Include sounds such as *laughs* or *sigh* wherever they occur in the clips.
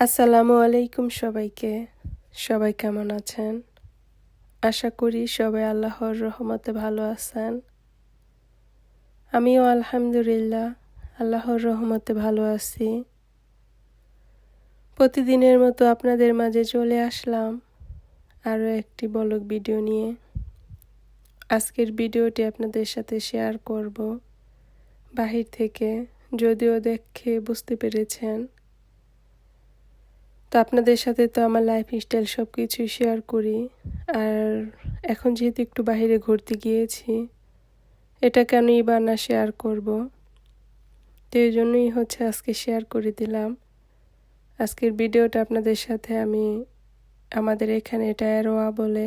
আসসালামু আলাইকুম সবাইকে। সবাই কেমন আছেন? আশা করি সবাই আল্লাহর রহমতে ভালো আছেন। আমিও আলহামদুলিল্লাহ আল্লাহর রহমতে ভালো আছি। প্রতিদিনের মতো আপনাদের মাঝে চলে আসলাম আরও একটি বলক ভিডিও নিয়ে। আজকের ভিডিওটি আপনাদের সাথে শেয়ার করব। বাহির থেকে যদিও দেখে বুঝতে পেরেছেন আপনাদের সাথে তো আমার লাইফ স্টাইল সব কিছুই শেয়ার করি। আর এখন যেহেতু একটু বাহিরে ঘুরতে গিয়েছি এটা কেনই বা না শেয়ার করব। তো এই জন্যই হচ্ছে আজকে শেয়ার করে দিলাম। আজকের ভিডিওটা আপনাদের সাথে আমি আমাদের এখানে এটা এরোয়া বলে।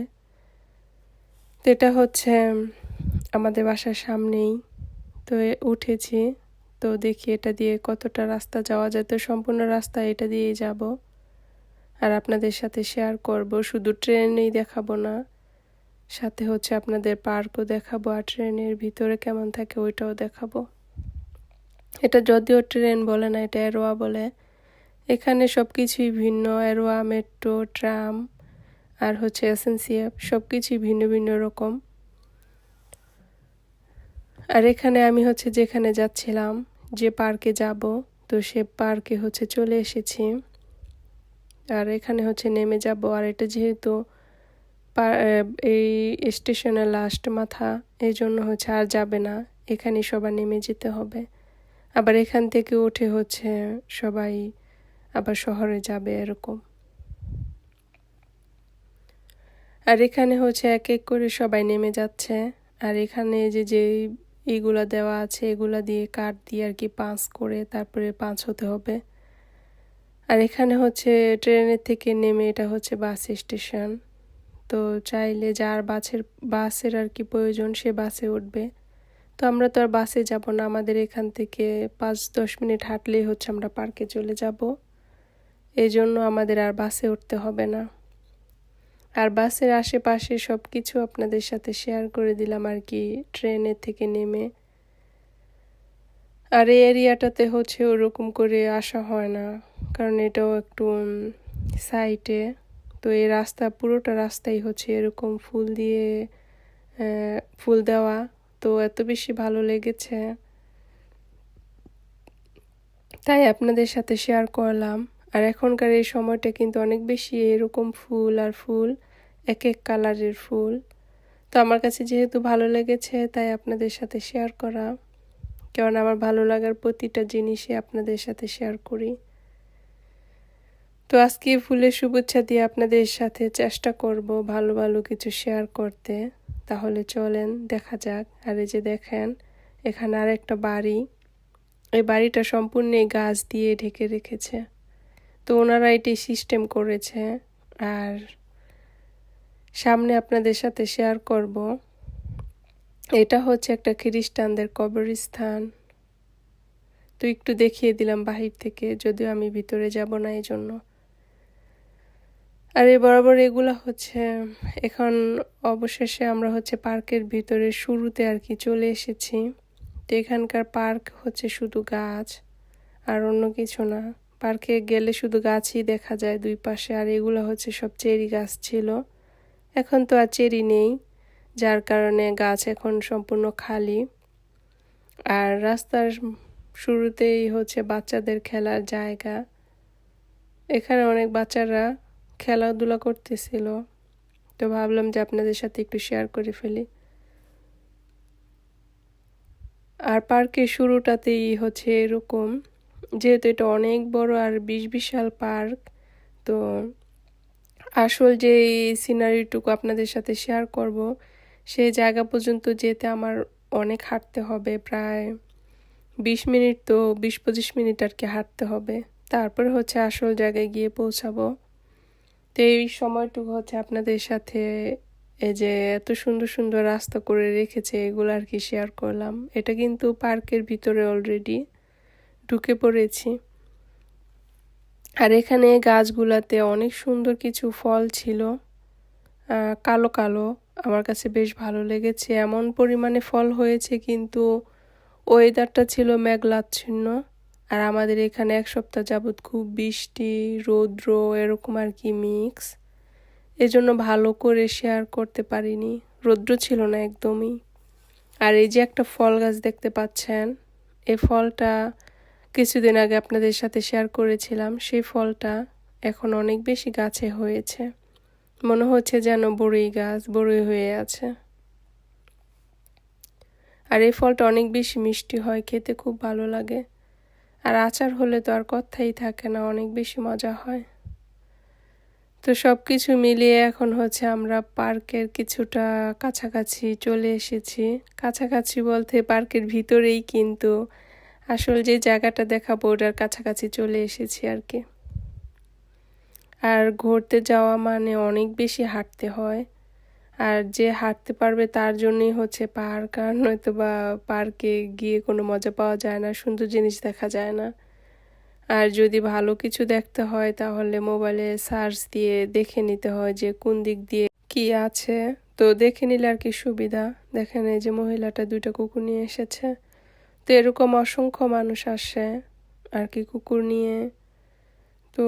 তো এটা হচ্ছে আমাদের বাসার সামনেই। তো উঠেছি। তো দেখি এটা দিয়ে কতটা রাস্তা যাওয়া যায়। তো সম্পূর্ণ রাস্তা এটা দিয়েই যাব। আর আপনাদের সাথে শেয়ার করব। শুধু ট্রেনেই দেখাবো না, সাথে হচ্ছে আপনাদের পার্কও দেখাবো আর ট্রেনের ভিতরে কেমন থাকে ওইটাও দেখাবো। এটা যদিও ট্রেন বলে না, এটা এরোয়া বলে। এখানে সব কিছুই ভিন্ন, এরোয়া মেট্রো ট্রাম আর হচ্ছে এসেন্সিএফ সব কিছুই ভিন্ন ভিন্ন রকম। আর এখানে আমি হচ্ছে যেখানে যাচ্ছিলাম, যে পার্কে যাব, তো সে পার্কে হচ্ছে চলে এসেছি। আর এখানে হচ্ছে নেমে যাব। আর এটা যেহেতু এই স্টেশনের লাস্ট মাথা, এই জন্য হচ্ছে আর যাবে না। এখানে সবার নেমে যেতে হবে। আবার এখান থেকে উঠে হচ্ছে সবাই আবার শহরে যাবে এরকম। আর এখানে হচ্ছে এক এক করে সবাই নেমে যাচ্ছে। আর এখানে যে যে এইগুলা দেওয়া আছে, এগুলা দিয়ে কাঠ দিয়ে আর কি পাঁচ করে তারপরে পাঁচ হতে হবে। আর এখানে হচ্ছে ট্রেনের থেকে নেমে এটা হচ্ছে বাস স্টেশন। তো চাইলে যার বাসের বাসের আর কি প্রয়োজন সে বাসে উঠবে। তো আমরা তো আর বাসে যাব না, আমাদের এখান থেকে পাঁচ দশ মিনিট হাঁটলেই হচ্ছে আমরা পার্কে চলে যাব। এই জন্য আমাদের আর বাসে উঠতে হবে না। আর বাসের আশেপাশে সব কিছু আপনাদের সাথে শেয়ার করে দিলাম আর কি ট্রেনের থেকে নেমে। আর এই এরিয়াটাতে হচ্ছে ওরকম করে আসা হয় না। কারণ এটাও একটু সাইটে তো এই রাস্তা, পুরোটা রাস্তাই হচ্ছে এরকম ফুল দিয়ে ফুল দেওয়া। তো এত বেশি ভালো লেগেছে। তাই আপনাদের সাথে শেয়ার করলাম। আর এখনকার এই সময়টা কিন্তু অনেক বেশি এরকম ফুল আর ফুল, এক এক কালারের ফুল। তো আমার কাছে যেহেতু ভালো লেগেছে, তাই আপনাদের সাথে শেয়ার করা। কারণ আমার ভালো লাগার প্রতিটা জিনিসই আপনাদের সাথে শেয়ার করি। তো আজকে ফুলের শুভেচ্ছা দিয়ে আপনাদের সাথে চেষ্টা করব ভালো ভালো কিছু শেয়ার করতে। তাহলে চলেন, দেখা যাক। আর এই যে দেখেন, এখানে আর একটা বাড়ি। এই বাড়িটা সম্পূর্ণ গাছ দিয়ে ঢেকে রেখেছে। তো ওনারা এটি সিস্টেম করেছে। আর সামনে আপনাদের সাথে শেয়ার করব। এটা হচ্ছে একটা খ্রিস্টানদের কবরস্থান। তো একটু দেখিয়ে দিলাম বাহির থেকে, যদিও আমি ভিতরে যাব না এই জন্য আর এই বরাবর এগুলো হচ্ছে, এখন অবশেষে আমরা হচ্ছে পার্কের ভিতরে শুরুতে আর কি চলে এসেছি। তো এখানকার পার্ক হচ্ছে শুধু গাছ আর অন্য কিছু না। পার্কে গেলে শুধু গাছই দেখা যায় দুই পাশে, আর এগুলো হচ্ছে সব চেরি গাছ ছিল। এখন তো আর চেরি নেই, যার কারণে গাছ এখন সম্পূর্ণ খালি। আর রাস্তার শুরুতেই হচ্ছে বাচ্চাদের খেলার জায়গা। এখানে অনেক বাচ্চারা খেলাধুলা করতেছিল। তো ভাবলাম যে আপনাদের সাথে একটু শেয়ার করে ফেলি। আর পার্কের শুরুটাতেই হচ্ছে এরকম। যেহেতু এটা অনেক বড় আর বিশ বিশাল পার্ক, তো আসল যে সিনারিটুকু আপনাদের সাথে শেয়ার করব সেই জায়গা পর্যন্ত যেতে আমার অনেক হাঁটতে হবে। প্রায় বিশ মিনিট তো বিশ পঁচিশ মিনিট আর কি হাঁটতে হবে। তারপরে হচ্ছে আসল জায়গায় গিয়ে পৌঁছাবো। তো এই সময়টুকু হচ্ছে আপনাদের সাথে এই যে এত সুন্দর সুন্দর রাস্তা করে রেখেছে, এগুলো আর কি শেয়ার করলাম। এটা কিন্তু পার্কের ভিতরে অলরেডি ঢুকে পড়েছি। আর এখানে গাছগুলাতে অনেক সুন্দর কিছু ফল ছিল। কালো কালো, আমার কাছে বেশ ভালো লেগেছে। এমন পরিমাণে ফল হয়েছে কিন্তু ওয়েদারটা ছিল মেঘলাচ্ছিন্ন। আর আমাদের এখানে এক সপ্তাহ যাবৎ খুব বৃষ্টি, রৌদ্র, এরকম আর কি মিক্স এজন্য ভালো করে শেয়ার করতে পারিনি। রৌদ্র ছিল না একদমই। আর এই যে একটা ফল গাছ দেখতে পাচ্ছেন এই ফলটা কিছুদিন আগে আপনাদের সাথে শেয়ার করেছিলাম। সেই ফলটা এখন অনেক বেশি গাছে হয়েছে। মনে হচ্ছে যেন বড়ই গাছ, বড়ই হয়ে আছে। আর এই ফলটা অনেক বেশি মিষ্টি হয়, খেতে খুব ভালো লাগে। আর আচার হলে তো আর কথাই থাকে না, অনেক বেশি মজা হয়। তো সব কিছু মিলিয়ে এখন হচ্ছে আমরা পার্কের কিছুটা কাছাকাছি চলে এসেছি। কাছাকাছি বলতে পার্কের ভিতরেই কিন্তু আসল যে জায়গাটা দেখাবো ওটার কাছাকাছি চলে এসেছি আর কি। আর ঘুরতে যাওয়া মানে অনেক বেশি হাঁটতে হয়। আর যে হাঁটতে পারবে তার জন্যই হচ্ছে পার্ক। আর নয়তো বা পার্কে গিয়ে কোনো মজা পাওয়া যায় না, সুন্দর জিনিস দেখা যায় না। আর যদি ভালো কিছু দেখতে হয় তাহলে মোবাইলে সার্চ দিয়ে দেখে নিতে হয় যে কোন দিক দিয়ে কি আছে। তো দেখে নিলে আর কি সুবিধা। দেখেন এই যে মহিলাটা দুইটা কুকুর নিয়ে এসেছে। তো এরকম অসংখ্য মানুষ আসে আর কি কুকুর নিয়ে। তো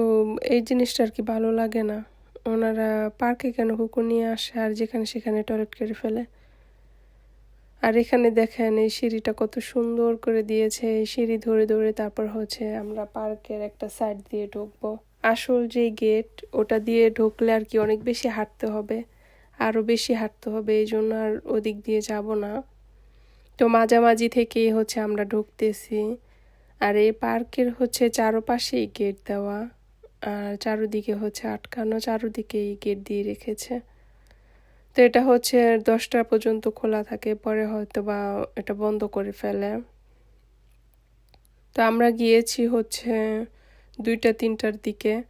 এই জিনিসটা আর কি ভালো লাগে না। ওনারা পার্কে কেন কুকুর নিয়ে আসে আর যেখানে সেখানে টয়লেট করে ফেলে? আর এখানে দেখেন এই সিঁড়িটা কত সুন্দর করে দিয়েছে। এই সিঁড়ি ধরে ধরে তারপর হচ্ছে আমরা পার্কের একটা সাইড দিয়ে ঢুকবো। আসল যে গেট, ওটা দিয়ে ঢুকলে আর কি অনেক বেশি হাঁটতে হবে আরও বেশি হাঁটতে হবে, এই জন্য আর ওদিক দিয়ে যাব না। তো মাঝামাঝি থেকেই হচ্ছে আমরা ঢুকতেছি। আর এই পার্কের হচ্ছে চারোপাশেই গেট দেওয়া। আর চারোদিকে হচ্ছে আটকানো, চারোদিকেই গেট দিয়ে রেখেছে। তো এটা হচ্ছে দশটা পর্যন্ত খোলা থাকে, পরে হয়তো বা এটা বন্ধ করে ফেলে। তো আমরা গিয়েছি হচ্ছে দুইটা, তিনটার দিকে।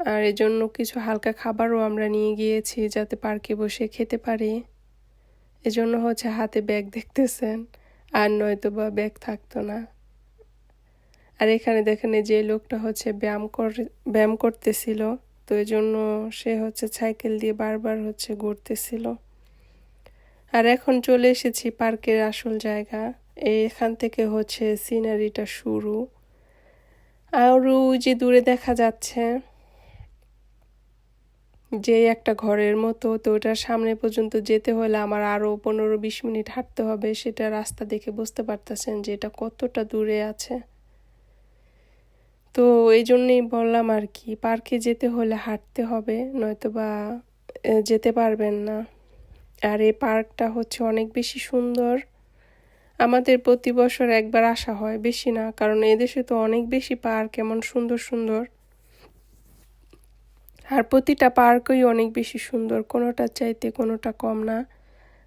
আর এজন্য কিছু হালকা খাবারও আমরা নিয়ে গিয়েছি যাতে পার্কে বসে খেতে পারি। এজন্য হচ্ছে হাতে ব্যাগ দেখতেছেন, আর নয়তো বা ব্যাগ থাকতো না। আর এখানে দেখেন যে লোকটা হচ্ছে ব্যায়াম করে, ব্যায়াম করতেছিল। তো এই জন্য সে হচ্ছে সাইকেল দিয়ে বারবার হচ্ছে ঘুরতেছিল। আর এখন চলে এসেছি পার্কের আসল জায়গা। এখান থেকে হচ্ছে সিনারিটা শুরু। আর যে দূরে দেখা যাচ্ছে যে একটা ঘরের মতো। তো ওটার সামনে পর্যন্ত যেতে হলে আমার আরও পনেরো বিশ মিনিট হাঁটতে হবে। সেটা রাস্তা দেখে বুঝতে পারতেছেন যে এটা কতটা দূরে আছে। তো এই জন্যেই বললাম আর কি, পার্কে যেতে হলে হাঁটতে হবে নয়তো বা যেতে পারবেন না। আর এই পার্কটা হচ্ছে অনেক বেশি সুন্দর। আমাদের প্রতি বছর একবার আসা হয়, বেশি না, কারণ এদেশে তো অনেক বেশি পার্ক, এমন সুন্দর সুন্দর। আর প্রতিটা পার্কই অনেক বেশি সুন্দর কোনোটা চাইতে কোনোটা কম না।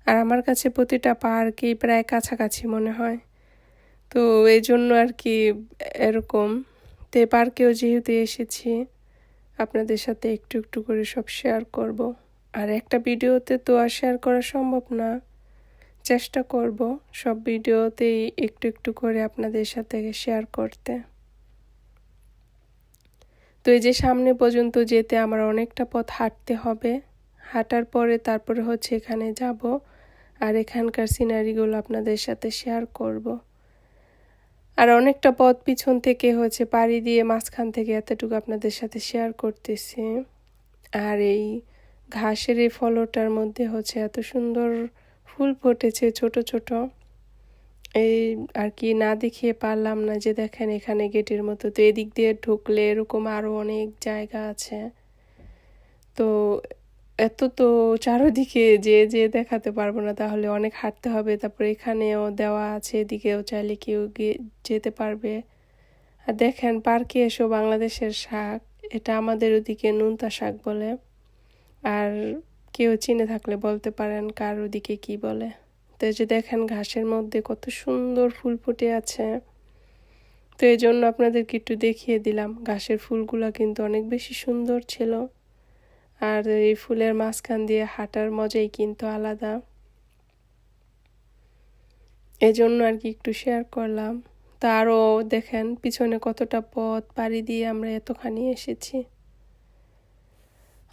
আর আমার কাছে প্রতিটা পার্কই প্রায় কাছাকাছি মনে হয়। তো এই জন্য আর কি এরকম। তো পার্কেও যেহেতু এসেছি, আপনাদের সাথে একটু একটু করে সব শেয়ার করব। আর একটা ভিডিওতে তো আর শেয়ার করা সম্ভব না। চেষ্টা করব সব ভিডিওতেই একটু একটু করে আপনাদের সাথে শেয়ার করতে। তো এই যে সামনে পর্যন্ত যেতে আমার অনেকটা পথ হাঁটতে হবে। হাঁটার পরে তারপরে হচ্ছে এখানে যাব। আর এখানকার সিনারিগুলো আপনাদের সাথে শেয়ার করব। আর অনেকটা পথ পিছন থেকে হচ্ছে পাড়ি দিয়ে মাঝখান থেকে এতটুকু আপনাদের সাথে শেয়ার করতেছি। আর এই ঘাসের এই ফলটার মধ্যে হচ্ছে এত সুন্দর ফুল ফুটেছে, ছোট ছোট। এই আর কি না দেখিয়ে পারলাম না যে দেখেন এখানে গেটের মতো, তো এদিক দিয়ে ঢুকলে এরকম আরও অনেক জায়গা আছে। তো এত তো চারোদিকে যে যে দেখাতে পারব না, তাহলে অনেক হাঁটতে হবে। তারপর এখানেও দেওয়া আছে, এদিকেও চাইলে কেউ যেতে পারবে। আর দেখেন, পার্কে এসো, বাংলাদেশের শাক। এটা আমাদের ওদিকে নুনতা শাক বলে। আর কেউ চিনে থাকলে বলতে পারেন, কার ওদিকে কি বলে। তো যে দেখেন, ঘাসের মধ্যে কত সুন্দর ফুল ফুটে আছে। তো এই জন্য আপনাদেরকে একটু দেখিয়ে দিলাম, ঘাসের ফুলগুলো কিন্তু অনেক বেশি সুন্দর ছিল। আর এই ফুলের মাঝখান দিয়ে হাঁটার মজাই কিন্তু আলাদা। এজন্য আর কি একটু শেয়ার করলাম। তা আরও দেখেন, পিছনে কতটা পথ, পাড়ি দিয়ে আমরা এতখানি এসেছি।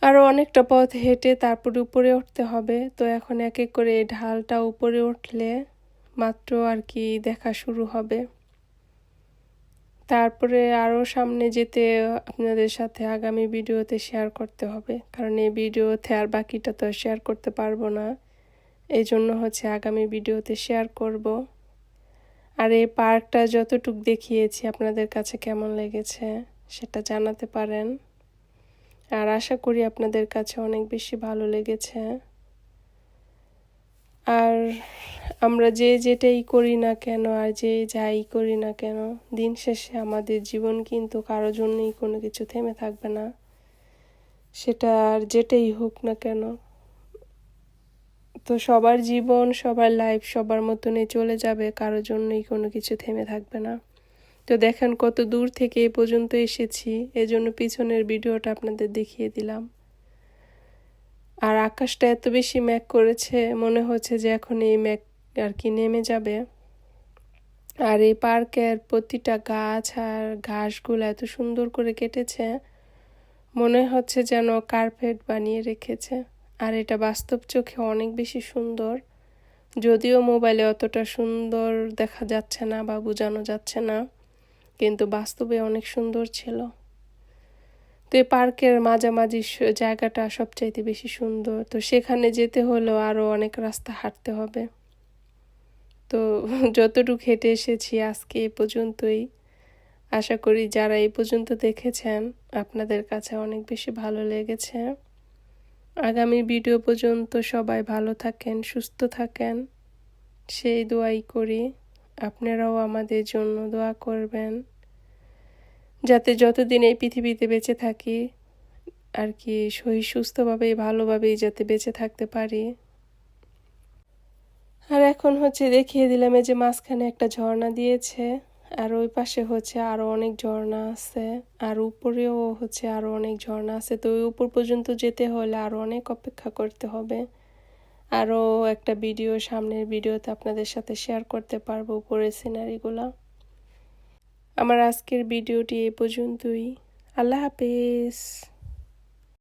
আরও অনেকটা পথ হেঁটে তারপরে উপরে উঠতে হবে। তো এখন এক এক করে ঢালটা উপরে উঠলে মাত্র আর কি দেখা শুরু হবে। তারপরে আরও সামনে যেতে আপনাদের সাথে আগামী ভিডিওতে শেয়ার করতে হবে। কারণ এই ভিডিওতে আর বাকিটা তো শেয়ার করতে পারব না। এই জন্য হচ্ছে আগামী ভিডিওতে শেয়ার করব। আর এই পার্কটা যতটুক দেখিয়েছি, আপনাদের কাছে কেমন লেগেছে সেটা জানাতে পারেন। আর আশা করি আপনাদের কাছে অনেক বেশি ভালো লেগেছে। আর আমরা যে যেটাই করি না কেন আর যে যাই করি না কেন, দিন শেষে আমাদের জীবন কিন্তু কারও জন্যই কোনো কিছু থেমে থাকবে না। সেটা আর যেটাই হোক না কেন। তো সবার জীবন, সবার লাইফ সবার মতনই চলে যাবে, কারও জন্যই কোনো কিছু থেমে থাকবে না। তো দেখেন কত দূর থেকে এ পর্যন্ত এসেছি, এজন্য পিছনের ভিডিওটা আপনাদের দেখিয়ে দিলাম। আর আকাশটা এত বেশি ম্যাক করেছে, মনে হচ্ছে যে এখন এই ম্যাক আর কি নেমে যাবে। আর এই পার্কের প্রতিটা গাছ আর ঘাসগুলো এত সুন্দর করে কেটেছে, মনে হচ্ছে যেন কার্পেট বানিয়ে রেখেছে। আর এটা বাস্তব চোখে অনেক বেশি সুন্দর। যদিও মোবাইলে অতটা সুন্দর দেখা যাচ্ছে না বা বোঝানো যাচ্ছে না, কিন্তু বাস্তবে অনেক সুন্দর ছিল। তো এই পার্কের মাঝামাঝি জায়গাটা সবচাইতে বেশি সুন্দর। তো সেখানে যেতে হলেও আরও অনেক রাস্তা হাঁটতে হবে। তো *laughs* যতটুকু হেঁটে এসেছি আজকে এ পর্যন্তই। আশা করি যারা এই পর্যন্ত দেখেছেন, আপনাদের কাছে অনেক বেশি ভালো লেগেছে। আগামী ভিডিও পর্যন্ত সবাই ভালো থাকেন, সুস্থ থাকেন। সেই দোয়াই করি, আপনারাও আমাদের জন্য দোয়া করবেন। যাতে যতদিন এই পৃথিবীতে বেঁচে থাকি, আর কি সহি সুস্থভাবেই ভালোভাবেই যাতে বেঁচে থাকতে পারি। আর এখন হচ্ছে দেখিয়ে দিলাম এই যে মাঝখানে একটা ঝর্ণা দিয়েছে, আর ওই পাশে হচ্ছে আরও অনেক ঝর্ণা আছে, আর উপরেও হচ্ছে আরও অনেক ঝর্ণা আছে। তো ওই উপর পর্যন্ত যেতে হলে আরও অনেক অপেক্ষা করতে হবে। আরও একটা ভিডিও, সামনের ভিডিওতে আপনাদের সাথে শেয়ার করতে পারব উপরের সিনারিগুলো আমার আজকের ভিডিওটি এই পর্যন্তই। আল্লাহ হাফেজ।